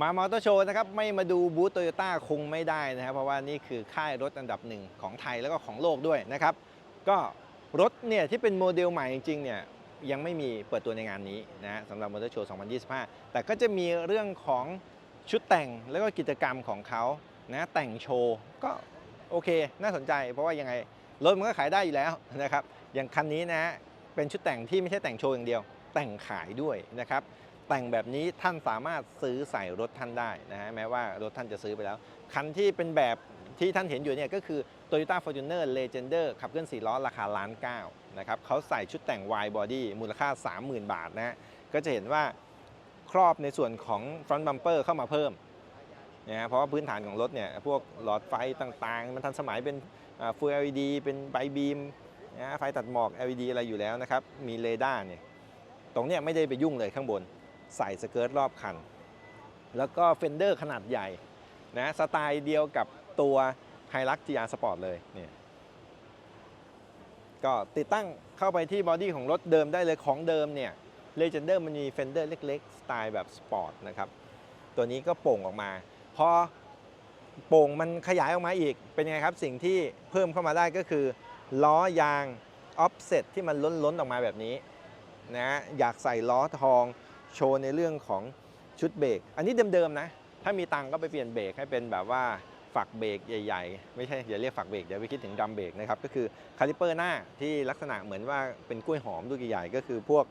มามอเตอร์โชว์นะครับไม่มาดูบูธโตโยต้าคงไม่ได้นะครับ เพราะว่านี่คือค่ายรถอันดับหนึ่งของไทยแล้วก็ของโลกด้วยนะครับ ก็รถเนี่ยที่เป็นโมเดลใหม่จริงๆเนี่ยยังไม่มีเปิดตัวในงานนี้นะสำหรับมอเตอร์โชว์ 2025 แต่ก็จะมีเรื่องของชุดแต่งแล้วก็กิจกรรมของเขานะแต่งโชว์ก็โอเค น่าสนใจ เพราะว่ายังไงรถมันก็ขายได้อยู่แล้วนะครับอย่างคันนี้นะเป็นชุดแต่งที่ไม่ใช่แต่งโชว์อย่างเดียว แต่งขายด้วยนะครับ แต่งแบบนี้ท่านสามารถซื้อใส่รถท่านได้นะฮะแม้ว่ารถท่านจะซื้อไปแล้ว คันที่เป็นแบบที่ท่านเห็นอยู่เนี่ยก็คือ Toyota Fortuner Legender ขับเคลื่อน4ล้อราคาล้านเก้านะครับเขาใส่ชุดแต่ง wide body มูลค่า 30,000 บาทนะฮะก็จะเห็นว่าครอบในส่วนของ front bumper เข้ามาเพิ่มนะฮะเพราะว่าพื้นฐานของรถเนี่ยพวกหลอดไฟต่างๆ มันทันสมัยเป็นอ่า Full LED เป็นไบบีมนะไฟตัดหมอก LED อะไรอยู่แล้วนะครับ มีเรดาร์เนี่ยตรงเนี้ยไม่ได้ไปยุ่งเลยข้างบน ใส่สเกิร์ตรอบคัน แล้วก็เฟนเดอร์ขนาดใหญ่นะสไตล์เดียวกับตัวไฮรัก GR Sport เลยเนี่ยก็ติดตั้งเข้าไปที่บอดี้ของรถเดิมได้เลยของเดิมเนี่ย Legender มันมีเฟนเดอร์เล็กๆ สไตล์แบบสปอร์ตนะครับ ตัวนี้ก็โป่งออกมา พอโป่งมันขยายออกมาอีกเป็นไงครับ สิ่งที่เพิ่มเข้ามาได้ก็คือ ล้อยางออฟเซตที่มันล้นๆออกมาแบบนี้นะอยากใส่ล้อทอง โชว์ในเรื่องของชุดเบรก อันนี้เดิมๆนะ ถ้ามีตังก็ไปเปลี่ยนเบรกให้เป็นแบบว่าฝักเบรกใหญ่ ๆ ไม่ใช่อย่าเรียกฝักเบรกเดี๋ยวไปคิดถึงดัมเบรกนะครับ ก็คือคาลิเปอร์หน้าที่ลักษณะเหมือนว่าเป็นกล้วยหอมลูกใหญ่ๆก็คือพวก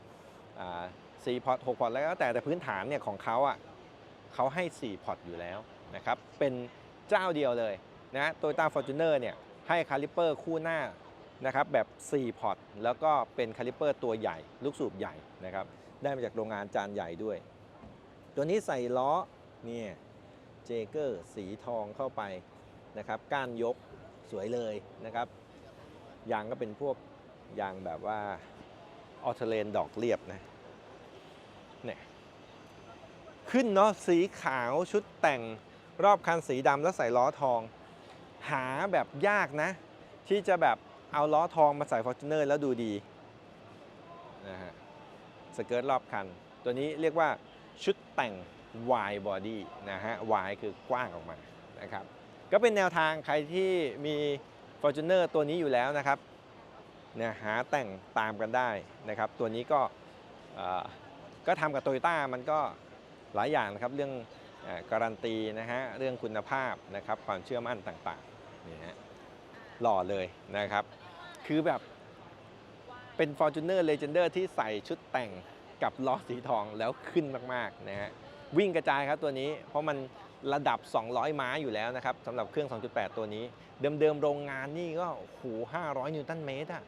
ซีพอร์ตหกพอร์ตแล้วก็แต่แต่พื้นฐานเนี่ยของเขาอะเขาให้ 4 พอร์ตอยู่แล้วนะครับ เป็นเจ้าเดียวเลยนะโตโยต้าฟอร์จูเนอร์เนี่ยให้คาลิเปอร์คู่หน้านะครับแบบ 4 พอร์ตแล้วก็เป็นคาลิเปอร์ตัวใหญ่ ลูกสูบใหญ่นะครับ ได้มาจากโรงงานจานใหญ่ด้วย ตัวนี้ใส่ล้อเนี่ยเจเกอร์สีทองเข้าไปนะครับ ก้านยกสวยเลยนะครับ ยางก็เป็นพวกยางแบบว่าออเทเลนดอกเรียบนะเนี่ยขึ้นเนาะสีขาวชุดแต่งรอบคันสีดำแล้วใส่ล้อทอง หาแบบยากนะ ที่จะแบบเอาล้อทองมาใส่ f o r t u n e r แล้วดูดีนะฮะ สเกิร์ตรอบคัน ตัวนี้เรียกว่าชุดแต่ง wide body นะฮะ wide คือกว้างออกมานะครับ ก็เป็นแนวทางใครที่มี Fortuner ตัวนี้อยู่แล้วนะครับเนี่ยหาแต่งตามกันได้นะครับ ตัวนี้ก็ก็ทำกับ Toyota มันก็หลายอย่างนะครับ เรื่องอการันตีนะฮะ เรื่องคุณภาพนะครับ ความเชื่อมั่นต่างๆนี่ฮะหล่อเลยนะครับ คือแบบ เป็น Fortuner Legender ที่ใส่ชุดแต่งกับล้อสีทองแล้วขึ้นมากๆนะฮะวิ่งกระจายครับตัวนี้ เพราะมันระดับ 200 ม้าอยู่แล้วนะครับสำหรับเครื่อง 2.8 ตัวนี้ เดิมๆโรงงานนี่ก็โอ้โห500 นิวตันเมตรอะ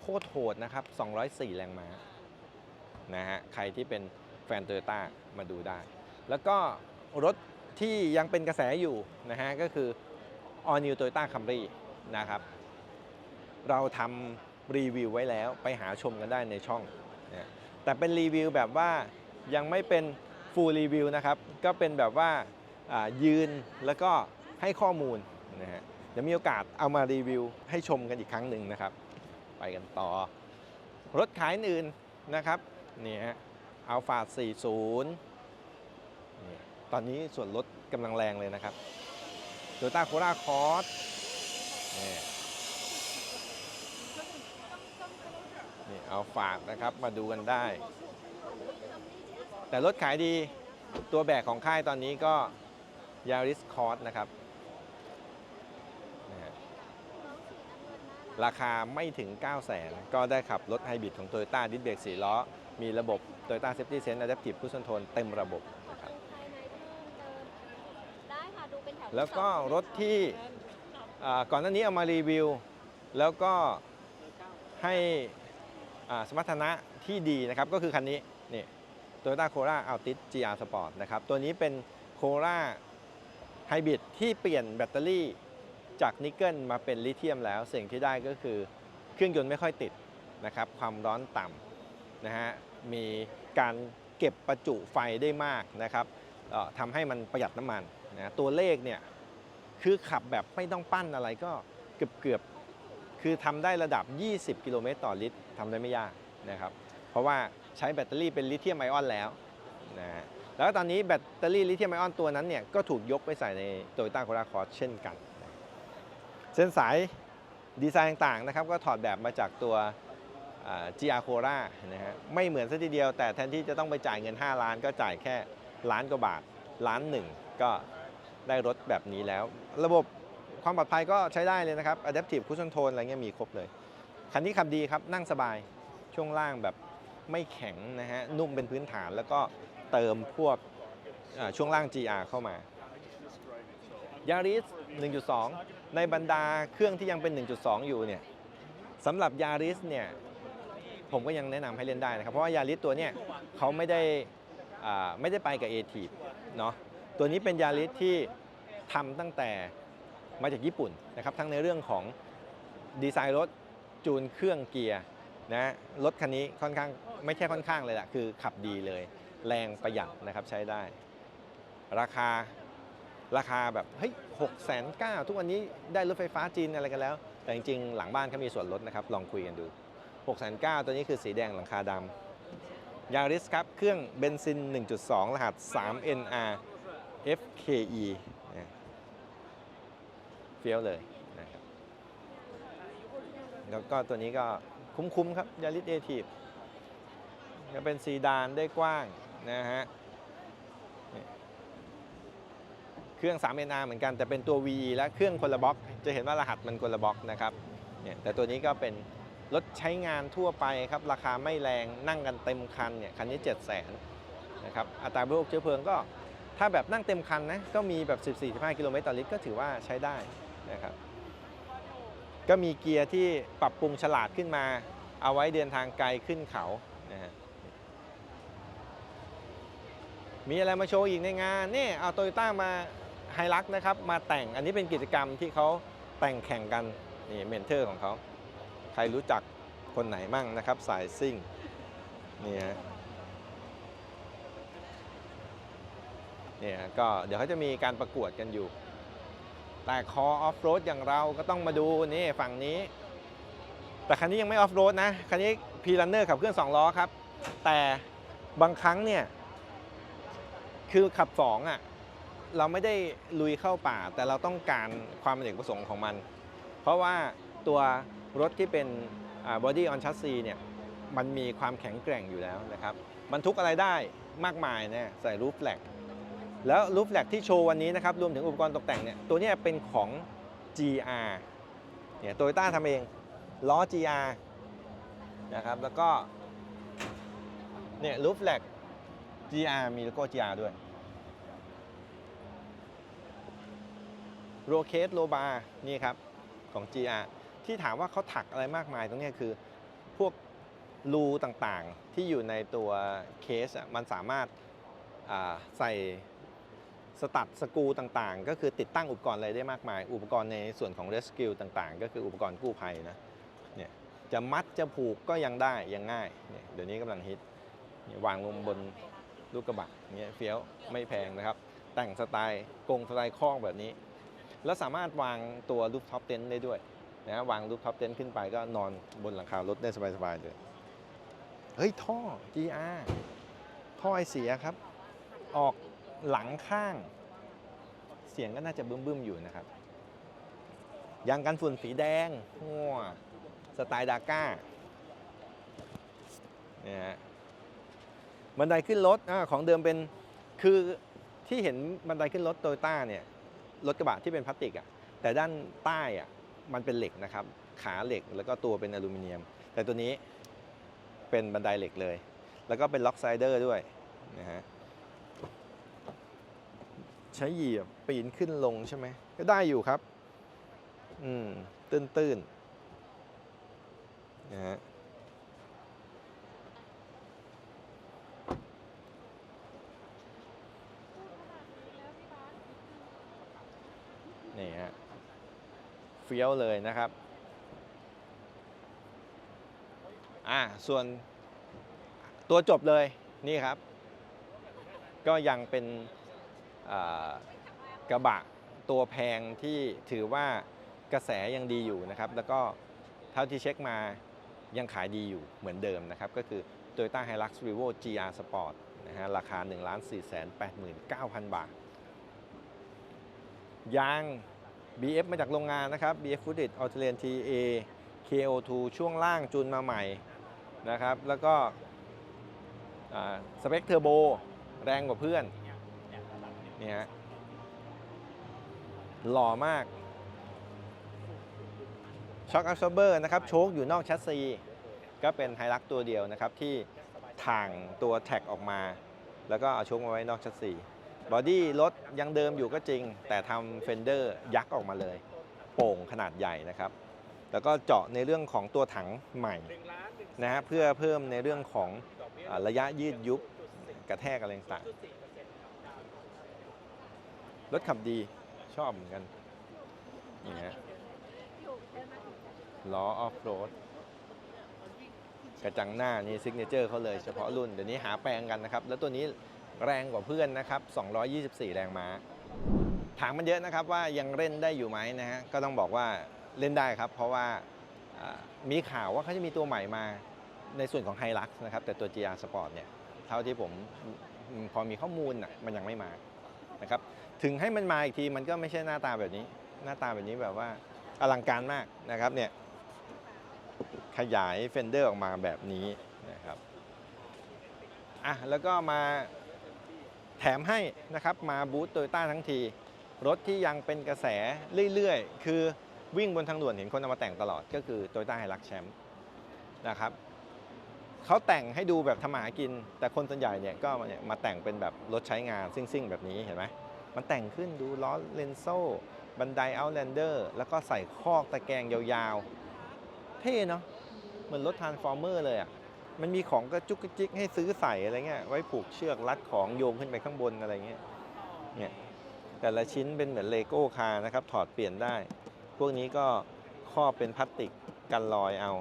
โคตรโหดนะครับ 204 แรงม้านะฮะใครที่เป็นแฟนโตโยต้ามาดูได้ แล้วก็รถที่ยังเป็นกระแสอยู่นะฮะก็คือ All New Toyota Camry นะครับ เราทำ รีวิวไว้แล้วไปหาชมกันได้ในช่องนะแต่เป็นรีวิวแบบว่ายังไม่เป็นฟูลรีวิวนะครับ ก็เป็นแบบว่ายืนแล้วก็ให้ข้อมูลนะฮะเดี๋ยวมีโอกาสเอามารีวิวให้ชมกันอีกครั้งหนึ่งนะครับ ไปกันต่อ รถขายอื่นนะครับนี่ฮะอัลฟา40นี่ตอนนี้ส่วนลดกำลังแรงเลยนะครับโตโยต้าโคราคอร์สนี่ นี่เอาฝากนะครับมาดูกันได้ แต่รถขายดีตัวแบกของค่ายตอนนี้ก็ Yaris Cross นะครับนะฮะราคาไม่ถึง 9 0 0 0 0 0ก็ได้ขับรถไฮบริดของ Toyota ดิสเบรก4ล้อ มีระบบ Toyota Safety Sense Adaptive Cruise Control เต็มระบบนะครับได้ค่ะดูเป็นแถวแล้วก็รถที่อ่าก่อนหน้านี้เอามารีวิว แล้วก็ให้อ่า สมรรถนะที่ดีนะครับก็คือคันนี้นี่ Toyota Corolla Altis GR Sport นะครับตัวนี้เป็น Corolla Hybrid ที่เปลี่ยนแบตเตอรี่จากนิกเกิลมาเป็นลิเธียมแล้วสิ่งที่ได้ก็คือเครื่องยนต์ไม่ค่อยติดนะครับความร้อนต่ำนะฮะมีการเก็บประจุไฟได้มากนะครับทำให้มันประหยัดน้ำมันนะตัวเลขเนี่ยคือขับแบบไม่ต้องปั้นอะไรก็เกือบเกือบ คือทำได้ระดับ 20 กิโลเมตรต่อลิตรทำได้ไม่ยากนะครับ เพราะว่าใช้แบตเตอรี่เป็นลิเธียมไอออนแล้วนะฮะแล้วตอนนี้แบตเตอรี่ลิเธียมไอออนตัวนั้นเนี่ยก็ถูกยกไปใส่ใน Toyota Corolla Cross เช่นกัน เส้นสายดีไซน์ต่างๆนะครับก็ถอดแบบมาจากตัวอ่า GR Cora นะฮะไม่เหมือนซะทีเดียว แต่แทนที่จะต้องไปจ่ายเงิน 5 ล้านก็จ่ายแค่ล้านกว่าบาทล้านหนึ่งก็ได้รถแบบนี้แล้ว ระบบ ความปลอดภัยก็ใช้ได้เลยนะครับ Adaptive Cruise Control อะไรเงี้ยมีครบเลย คันนี้ขับดีครับ นั่งสบาย ช่วงล่างแบบไม่แข็งนะฮะ นุ่มเป็นพื้นฐานแล้วก็เติมพวกช่วงล่าง GR เข้ามา Yaris 1.2 ในบรรดาเครื่องที่ยังเป็น 1.2 อยู่เนี่ยสำหรับ Yaris เนี่ยผมก็ยังแนะนำให้เล่นได้นะครับ เพราะว่า Yaris ตัวเนี่ยเขาไม่ได้อ่าไม่ได้ไปกับ a t i v เนาะตัวนี้เป็น Yaris ที่ทำตั้งแต่ มาจากญี่ปุ่นนะครับทั้งในเรื่องของดีไซน์รถจูนเครื่องเกียร์นะรถคันนี้ค่อนข้างไม่ใช่ค่อนข้างเลยล่ะคือขับดีเลย แรงประหยัดนะครับใช้ได้ ราคาราคาแบบเฮ้ยหกแสนเก้าทุกวันนี้ได้รถไฟฟ้าจีนอะไรกันแล้ว แต่จริงๆ หลังบ้านเขามีส่วนลดนะครับ ลองคุยกันดู6กแสนเก้าตัวนี้คือสีแดงหลังคาดำยาริสครับ เครื่องเบนซิน 1.2 รหัส 3NR FKE นะเฟี้ยวเลยนะครับแล้วก็ตัวนี้ก็คุ้มๆครับยาริสเอทีฟก็เป็นซีดานได้กว้างนะฮะเครื่อง 3NR เหมือนกันแต่เป็นตัว VE และเครื่องคนละบล็อกจะเห็นว่ารหัสมันคนละบล็อกนะครับเนี่ยแต่ตัวนี้ก็เป็นรถใช้งานทั่วไปครับ ราคาไม่แรงนั่งกันเต็มคันเนี่ยคันนี้ 7 0 0 0 0นนะครับอัตราบริโภคเชื้อเพลิงก็ ถ้าแบบนั่งเต็มคันนะก็มีแบบ 14-15 กิโลเมตรต่อลิตรก็ถือว่าใช้ได้ นะครับก็มีเกียร์ที่ปรับปรุงฉลาดขึ้นมา เอาไว้เดินทางไกลขึ้นเขานะฮะมีอะไรมาโชว์อีกในงานนี่เอาโตโยต้ามาไฮลักนะครับ มาแต่งอันนี้เป็นกิจกรรมที่เขาแต่งแข่งกันนี่เมนเทอร์ของเขา ใครรู้จักคนไหนมั่งนะครับ สายซิ่งนี่ฮะเนี่ยก็เดี๋ยวเขาจะมีการประกวดกันอยู่ แต่คอออฟโรดอย่างเราก็ต้องมาดูนี่ฝั่งนี้ แต่คันนี้ยังไม่ออฟโรดนะ คันนี้พีรันเนอร์ขับเคลื่อน2ล้อครับ แต่บางครั้งเนี่ย คือขับ2อะเราไม่ได้ลุยเข้าป่า แต่เราต้องการความเป็นเอกประสงค์ของมัน เพราะว่าตัวรถที่เป็นบอดี้ออนชั s ซีเนี่ยมันมีความแข็งแกร่งอยู่แล้วนะครับบรรทุกอะไรได้มากมายเนี่ยใส่รูฟแลก แล้วรูฟแลกที่โชว์วันนี้นะครับรวมถึงอุปกรณ์ตกแต่งเนี่ยตัวนี้เป็นของ GR เนี่ยโตโยต้าทำเองล้อ GR นะครับแล้วก็เนี่ยรูฟแลก GR มีโลโก้ GR ด้วยโรเคสโลบาร์นี่ครับของ GR ที่ถามว่าเขาถักอะไรมากมายตรงนี้คือพวกรูต่างๆที่อยู่ในตัวเคสอะมันสามารถใส่ สตัดสกูต่างๆ ก็คือติดตั้งอุปกรณ์อะไรได้มากมาย อุปกรณ์ในส่วนของ Rescue ต่างๆ ก็คืออุปกรณ์กู้ภัยนะเนี่ยจะมัดจะผูกก็ยังได้ยังง่ายเนี่ยเดี๋ยวนี้กำลังฮิตวางลงบนลูกกระบะเงี้ยเฟี้ยวไม่แพงนะครับ แต่งสไตล์กงสไตล์คล้องแบบนี้ แล้วสามารถวางตัวรูฟท็อปเต็นท์ได้ด้วยนะวางรูฟท็อปเต็นท์ขึ้นไปก็นอนบนหลังคารถได้สบายๆเลยเฮ้ยท่อ GR ท่อไอเสียครับ ออก หลังข้าง เสียงก็น่าจะบึ้มๆอยู่นะครับยางกันฝุ่นสีแดงว้าสไตล์ดาก้าเนี่ยฮะบันไดขึ้นรถอของเดิมเป็นคือที่เห็นบันไดขึ้นรถโตโยต้าเนี่ยรถกระบะที่เป็นพลาสติกอะ่ะแต่ด้านใต้อะ่ะมันเป็นเหล็กนะครับ ขาเหล็กแล้วก็ตัวเป็นอลูมิเนียม แต่ตัวนี้เป็นบันไดเหล็กเลย แล้วก็เป็นล็อกไซเดอร์ด้วยนะฮะ ใช้เหยียบปีนขึ้นลงใช่ไหมก็ได้อยู่ครับ อืม ตื้นตื้นนะฮะนี่ฮะเฟี้ยวเลยนะครับ อ่า ส่วนตัวจบเลยนี่ครับ ก็ยังเป็น กระบะตัวแพงที่ถือว่ากระแสยังดีอยู่นะครับ แล้วก็เท่าที่เช็คมายังขายดีอยู่เหมือนเดิมนะครับ ก็คือ Toyota Hilux Revo GR Sport นะฮะฮะราคา 1 4 8 9 0 0 0 บาท ยาง BF มาจากโรงงานนะครับ BF f o o d i t a u t o l a n TA KO2 ช่วงล่างจูนมาใหม่นะครับ แล้วก็สเปคเทอร์โบแรงกว่าเพื่อน นี่ฮะหล่อมากช็อคอั s ซอเบอร์นะครับโชคอยู่นอกแชสซี ก็เป็นไฮรักตัวเดียวนะครับ ที่ถ่างตัวแท็กออกมา แล้วก็เอาโชคมาไว้นอกแชสซีบอดี้รถยังเดิมอยู่ก็จริง แต่ทำเฟนเดอร์ยักษ์ออกมาเลย โป่งขนาดใหญ่นะครับ แล้วก็เจาะในเรื่องของตัวถังใหม่นะฮะเพื่อเพิ่มในเรื่องของระยะยืดยุบกระแทกอะไรต่าง รถขับดีชอบเหมือนกันนี่ฮะล้อออฟโรดกระจังหน้านี่ซิกเนเจอร์เขาเลยเฉพาะรุ่น เดี๋ยวนี้หาแปลงกันนะครับ แล้วตัวนี้แรงกว่าเพื่อนนะครับ 224 แรงม้า ถามมันเยอะนะครับว่ายังเล่นได้อยู่ไหมนะฮะ ก็ต้องบอกว่าเล่นได้ครับ เพราะว่ามีข่าวว่าเขาจะมีตัวใหม่มาในส่วนของไฮลักนะครับ แต่ตัว GR Sport เนี่ย เท่าที่ผมพอมีข้อมูลนะมันยังไม่มานะครับ ถึงให้มันมาอีกทีมันก็ไม่ใช่หน้าตาแบบนี้ หน้าตาแบบนี้แบบว่าอลังการมากนะครับเนี่ยขยายเฟนเดอร์ออกมาแบบนี้นะครับอะแล้วก็มาแถมให้นะครับมาบูตโตโยต้าทั้งที รถที่ยังเป็นกระแสเรื่อยๆ คือวิ่งบนทางด่วนเห็นคนเอามาแต่งตลอดก็คือโตโยต้าไฮรักแชมป์นะครับเขาแต่งให้ดูแบบทำมาหากิน แต่คนส่วนใหญ่เนี่ยก็มาแต่งเป็นแบบรถใช้งานซิ่งๆ แบบนี้เห็นไหม มันแต่งขึ้นดูล้อเลนโซ่บันไดเอาท์แลนเดอร์แล้วก็ใส่คอกตะแกรงยาวๆ เท่เนาะเหมือนรถทานฟอร์เมอร์เลยอะ มันมีของกระจุกกระจิกให้ซื้อใส่อะไรเงี้ยไว้ผูกเชือกรัดของโยงขึ้นไปข้างบนอะไรเงี้ยเนี่ยแต่ละชิ้นเป็นเหมือนเลโก้คานะครับ ถอดเปลี่ยนได้ พวกนี้ก็ครอบเป็นพลาสติกกันรอยเอา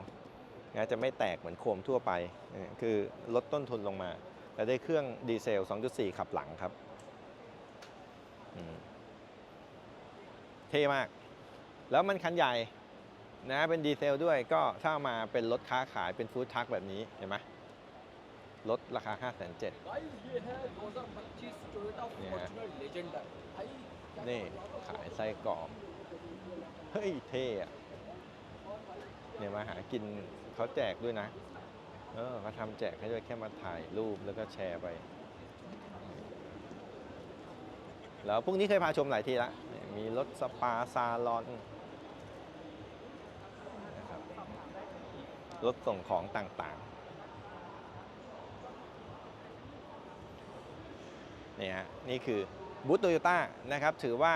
นะจะไม่แตกเหมือนโคมทั่วไป คือลดต้นทุนลงมาแต่ได้เครื่องดีเซล 2.4 ขับหลังครับ เท่มาก แล้วมันคันใหญ่นะเป็นดีเซลด้วยก็ถ้ามาเป็นรถค้าขายเป็นฟู้ดทัคแบบนี้เห็นไหมรถราคา 5 7 0 0 0นี่ ขายไส้กรอบ เฮ้ย เท่อะเนี่ยมาหากินเขาแจกด้วยนะ เออเขาทำแจกให้ด้วยแค่มาถ่ายรูปแล้วก็แชร์ไป แล้วพรุ่งนี้เคยพาชมหลายทีละมีรถสปาซาลอนนะครับรถส่งของต่างๆนี่ฮะนี่คือบูธโตโยต้านะครับ ถือว่า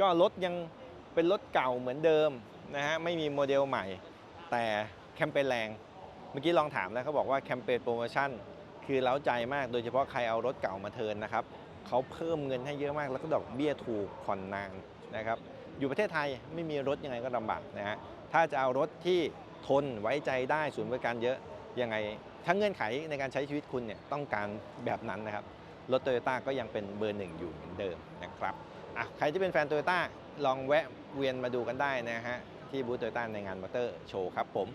ก็รถยังเป็นรถเก่าเหมือนเดิมนะฮะไม่มีโมเดลใหม่ แต่แคมเปญแรง เมื่อกี้ลองถามแล้วเขาบอกว่าแคมเปญโปรโมชั่น คือเล้าใจมากโดยเฉพาะใครเอารถเก่ามาเทินนะครับเขาเพิ่มเงินให้เยอะมากแล้วก็ดอกเบี้ยถูกผ่อนนานนะครับอยู่ประเทศไทยไม่มีรถยังไงก็ลำบากนะฮะถ้าจะเอารถที่ทนไว้ใจได้ศูนย์บริการเยอะยังไงถ้าเงื่อนไขในการใช้ชีวิตคุณเนี่ยต้องการแบบนั้นนะครับรถโตโยต้าก็ยังเป็นเบอร์หนึ่งอยู่เหมือนเดิมนะครับอะใครที่เป็นแฟนโตโยต้าลองแวะเวียนมาดูกันได้นะฮะที่บูธโตโยต้าในงานมอเตอร์โชว์ครับผม